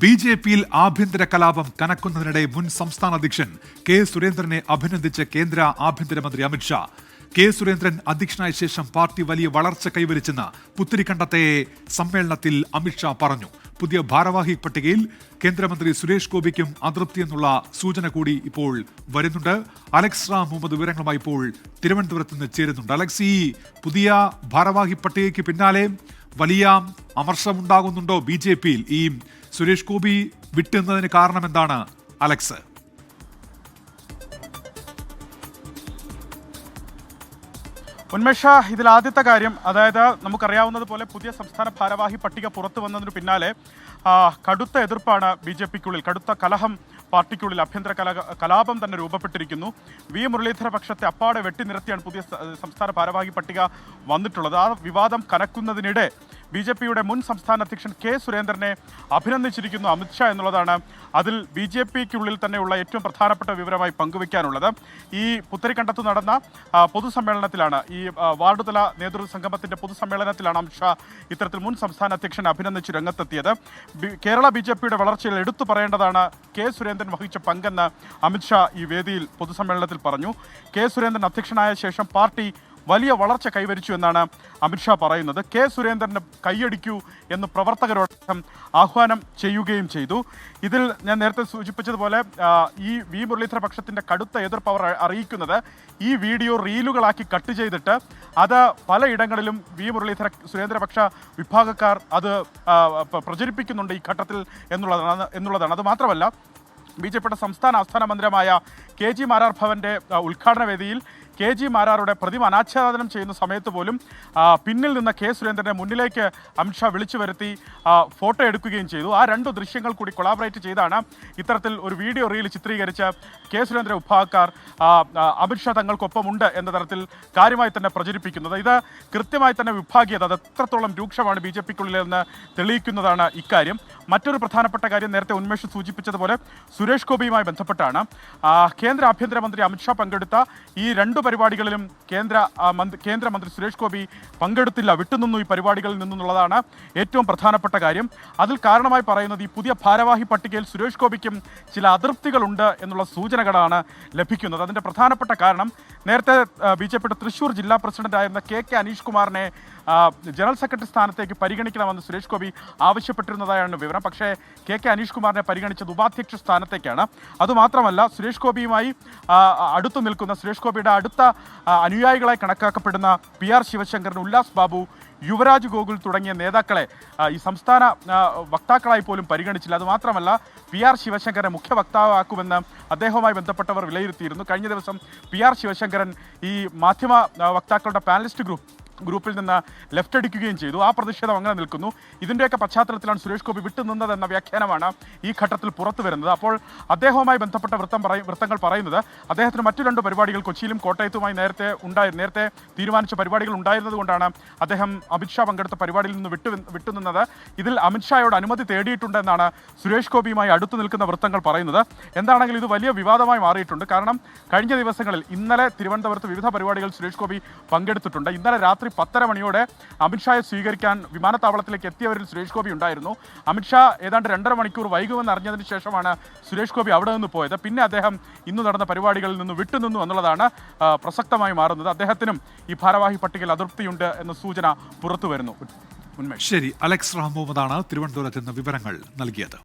B J പിയിൽ ആഭ്യന്തര കലാപം കനക്കുന്നതിനിടെ മുൻ സംസ്ഥാന അധ്യക്ഷൻ കെ സുരേന്ദ്രനെ അഭിനന്ദിച്ച കേന്ദ്ര ആഭ്യന്തരമന്ത്രി അമിത്ഷാ കെ സുരേന്ദ്രൻ അധ്യക്ഷനായ ശേഷം പാർട്ടി വലിയ വളർച്ച കൈവരിച്ചെന്ന് പുത്തിരിക്കണ്ടത്തെ സമ്മേളനത്തിൽ അമിത്ഷാ പറഞ്ഞു. പുതിയ ഭാരവാഹി പട്ടികയിൽ കേന്ദ്രമന്ത്രി സുരേഷ് ഗോപിക്കും അതൃപ്തി എന്നുള്ള സൂചന കൂടി ഇപ്പോൾ വരുന്നുണ്ട്. അലക്സ് റാം മുഹമ്മദ് വിവരങ്ങളുമായി ഇപ്പോൾ തിരുവനന്തപുരത്ത് നിന്ന് ചേരുന്നുണ്ട്. അലക്സി പുതിയ ഭാരവാഹി പട്ടികയ്ക്ക് പിന്നാലെ വലിയ അമർഷമുണ്ടാകുന്നുണ്ടോ ബി ജെ പിയിൽ? ഈ സുരേഷ് ഗോപി വിട്ടുന്നതിന് കാരണം എന്താണ്? അലക്സ്. ഉന്മേഷ ഇതിൽ ആദ്യത്തെ കാര്യം അതായത് നമുക്കറിയാവുന്നത് പോലെ പുതിയ സംസ്ഥാന ഭാരവാഹി പട്ടിക പുറത്തു വന്നതിന് പിന്നാലെ കടുത്ത എതിർപ്പാണ് ബി ജെ പിക്കുള്ളിൽ കടുത്ത കലഹം പാർട്ടിക്കുള്ളിൽ ആഭ്യന്തര കല കലാപം തന്നെ രൂപപ്പെട്ടിരിക്കുന്നു. വി. മുരളീധര പക്ഷത്തെ അപ്പാടെ വെട്ടിനിരത്തിയാണ് പുതിയ സ- സംസ്ഥാന ഭാരവാഹി പട്ടിക വന്നിട്ടുള്ളത്. ആ വിവാദം കനക്കുന്നതിനിടെ ബി ജെ പിയുടെ മുൻ സംസ്ഥാന അധ്യക്ഷൻ കെ സുരേന്ദ്രനെ അഭിനന്ദിച്ചിരിക്കുന്നു അമിത്ഷാ എന്നുള്ളതാണ്. അതിൽ ബി ജെ പിക്കുള്ളിൽ തന്നെയുള്ള ഏറ്റവും പ്രധാനപ്പെട്ട വിവരമായി പങ്കുവയ്ക്കാനുള്ളത്. ഈ പുത്തരിക്കണ്ടത്ത് നടന്ന പൊതുസമ്മേളനത്തിലാണ് ഈ വാർഡ് തല നേതൃ സംഗമത്തിന്റെ പൊതുസമ്മേളനത്തിലാണ് അമിത്ഷാ ഇത്തരത്തിൽ മുൻ സംസ്ഥാന അധ്യക്ഷൻ അഭിനന്ദിച്ച് രംഗത്തെത്തിയത്. കേരള ബി ജെ പിയുടെ വളർച്ചയിൽ എടുത്തു പറയേണ്ടതാണ് കെ സുരേന്ദ്രൻ വഹിച്ച പങ്കെന്ന് അമിത്ഷാ ഈ വേദിയിൽ പൊതുസമ്മേളനത്തിൽ പറഞ്ഞു. കെ സുരേന്ദ്രൻ അധ്യക്ഷനായ ശേഷം പാർട്ടി വലിയ വളർച്ച കൈവരിച്ചു എന്നാണ് അമിത്ഷാ പറയുന്നത്. കെ സുരേന്ദ്രനെ കൈയടിക്കൂ എന്ന് പ്രവർത്തകരോടൊപ്പം ആഹ്വാനം ചെയ്യുകയും ചെയ്തു. ഇതിൽ ഞാൻ നേരത്തെ സൂചിപ്പിച്ചതുപോലെ ഈ വി മുരളീധര പക്ഷത്തിന്റെ കടുത്ത എതിർപ്പ് അവർ അറിയിക്കുന്നത് ഈ വീഡിയോ റീലുകളാക്കി കട്ട് ചെയ്തിട്ട് അത് പലയിടങ്ങളിലും വി മുരളീധര സുരേന്ദ്രപക്ഷ വിഭാഗക്കാർ അത് പ്രചരിപ്പിക്കുന്നുണ്ട് ഈ ഘട്ടത്തിൽ എന്നുള്ളതാണ് എന്നുള്ളതാണ്. അത് മാത്രമല്ല ബി ജെ പിയുടെ സംസ്ഥാന ആസ്ഥാന മന്ദിരമായ കെ ജി മാരാർ ഭവന്റെ ആ, ഉദ്ഘാടന വേദിയിൽ കെ ജി മാരാറുടെ പ്രതിമ അനാച്ഛാദനം ചെയ്യുന്ന സമയത്ത് പോലും പിന്നിൽ നിന്ന് കെ സുരേന്ദ്രനെ മുന്നിലേക്ക് അമിത്ഷാ വിളിച്ചു വരുത്തി ഫോട്ടോ എടുക്കുകയും ചെയ്തു. ആ രണ്ട് ദൃശ്യങ്ങൾ കൂടി കൊളാബറേറ്റ് ചെയ്താണ് ഇത്തരത്തിൽ ഒരു വീഡിയോ റീൽ ചിത്രീകരിച്ച് കെ സുരേന്ദ്ര വിഭാഗക്കാർ അമിത്ഷാ തങ്ങൾക്കൊപ്പമുണ്ട് എന്ന തരത്തിൽ കാര്യമായി തന്നെ പ്രചരിപ്പിക്കുന്നത്. ഇത് കൃത്യമായി തന്നെ വിഭാഗീയത അത് എത്രത്തോളം രൂക്ഷമാണ് ബി ജെ പിക്കുള്ളിലെന്ന് തെളിയിക്കുന്നതാണ് ഇക്കാര്യം. മറ്റൊരു പ്രധാനപ്പെട്ട കാര്യം നേരത്തെ ഉന്മേഷ് സൂചിപ്പിച്ചതുപോലെ സുരേഷ് ഗോപിയുമായി ബന്ധപ്പെട്ടാണ്. കേന്ദ്ര ആഭ്യന്തരമന്ത്രി അമിത്ഷാ പങ്കെടുത്ത ഈ രണ്ട് പരിപാടികളിലും കേന്ദ്ര കേന്ദ്രമന്ത്രി സുരേഷ് ഗോപി പങ്കെടുത്തില്ല വിട്ടുനിന്നു ഈ പരിപാടികളിൽ നിന്നുള്ളതാണ് ഏറ്റവും പ്രധാനപ്പെട്ട കാര്യം. അതിൽ കാരണമായി പറയുന്നത് ഈ പുതിയ ഭാരവാഹി പട്ടികയിൽ സുരേഷ് ഗോപിക്കും ചില അതൃപ്തികളുണ്ട് എന്നുള്ള സൂചനകളാണ് ലഭിക്കുന്നത്. അതിന്റെ പ്രധാനപ്പെട്ട കാരണം നേരത്തെ ബി ജെ പിയുടെ തൃശൂർ ജില്ലാ പ്രസിഡന്റായിരുന്ന കെ കെ അനീഷ് കുമാറിനെ ജനറൽ സെക്രട്ടറി സ്ഥാനത്തേക്ക് പരിഗണിക്കണമെന്ന് സുരേഷ് ഗോപി ആവശ്യപ്പെട്ടിരുന്നതായാണ് വിവരം. പക്ഷേ കെ കെ അനീഷ് കുമാറിനെ പരിഗണിച്ചത് ഉപാധ്യക്ഷ സ്ഥാനത്തേക്കാണ്. അതുമാത്രമല്ല സുരേഷ് ഗോപിയുമായി അടുത്തു നിൽക്കുന്ന സുരേഷ് ഗോപിയുടെ അടുത്ത ആ, അനുയായികളായി കണക്കാക്കപ്പെടുന്ന പി ആർ ശിവശങ്കരൻ ഉല്ലാസ് ബാബു യുവരാജ് ഗോകുൽ തുടങ്ങിയ നേതാക്കളെ ഈ സംസ്ഥാന വക്താക്കളായി പോലും പരിഗണിച്ചില്ല. അതുമാത്രമല്ല പി ആർ ശിവശങ്കരനെ മുഖ്യ വക്താവാക്കുമെന്ന് അദ്ദേഹവുമായി ബന്ധപ്പെട്ടവർ വിലയിരുത്തിയിരുന്നു. കഴിഞ്ഞ ദിവസം പി ആർ ശിവശങ്കരൻ ഈ മാധ്യമ വക്താക്കളുടെ പാനലിസ്റ്റ് ഗ്രൂപ്പ് ഗ്രൂപ്പിൽ നിന്ന് ലെഫ്റ്റ് അടിക്കുകയും ചെയ്തു. ആ പ്രതിഷേധം അങ്ങനെ നിൽക്കുന്നു. ഇതിന്റെയൊക്കെ പശ്ചാത്തലത്തിലാണ് സുരേഷ് ഗോപി വിട്ടുനിന്നതെന്ന വ്യാഖ്യാനമാണ് ഈ ഘട്ടത്തിൽ പുറത്തു വരുന്നത്. അപ്പോൾ അദ്ദേഹവുമായി ബന്ധപ്പെട്ട വൃത്തം പറയും വൃത്തങ്ങൾ പറയുന്നത് അദ്ദേഹത്തിന് മറ്റു രണ്ട് പരിപാടികൾ കൊച്ചിയിലും കോട്ടയത്തുമായി നേരത്തെ ഉണ്ടായി നേരത്തെ തീരുമാനിച്ച പരിപാടികൾ ഉണ്ടായിരുന്നതുകൊണ്ടാണ് അദ്ദേഹം അമിത്ഷാ പങ്കെടുത്ത പരിപാടിയിൽ നിന്ന് വിട്ടു വിട്ടുനിന്നത്. ഇതിൽ അമിത്ഷായോട് അനുമതി തേടിയിട്ടുണ്ടെന്നാണ് സുരേഷ് ഗോപിയുമായി അടുത്തു നിൽക്കുന്ന വൃത്തങ്ങൾ പറയുന്നത്. എന്താണെങ്കിലും ഇത് വലിയ വിവാദമായി മാറിയിട്ടുണ്ട്. കാരണം കഴിഞ്ഞ ദിവസങ്ങളിൽ ഇന്നലെ തിരുവനന്തപുരത്ത് വിവിധ പരിപാടികൾ സുരേഷ് ഗോപി പങ്കെടുത്തിട്ടുണ്ട്. ഇന്നലെ രാത്രി പത്തര മണിയോടെ അമിത്ഷായെ സ്വീകരിക്കാൻ വിമാനത്താവളത്തിലേക്ക് എത്തിയവരിൽ സുരേഷ് ഗോപി ഉണ്ടായിരുന്നു. അമിത്ഷാ ഏതാണ്ട് രണ്ടര മണിക്കൂർ വൈകുമെന്ന് അറിഞ്ഞതിന് ശേഷമാണ് സുരേഷ് ഗോപി അവിടെ നിന്ന് പോയത്. പിന്നെ അദ്ദേഹം ഇന്ന് നടന്ന പരിപാടികളിൽ നിന്ന് വിട്ടുനിന്നു എന്നുള്ളതാണ് പ്രസക്തമായി മാറുന്നത്. അദ്ദേഹത്തിനും ഈ ഭാരവാഹി പട്ടികയിൽ അതൃപ്തിയുണ്ട് എന്ന സൂചന പുറത്തു വരുന്നു ശരി അലക്സ് റാം മുഹമ്മദാണ് തിരുവനന്തപുരത്ത് നിന്ന് വിവരങ്ങൾ നൽകിയത്.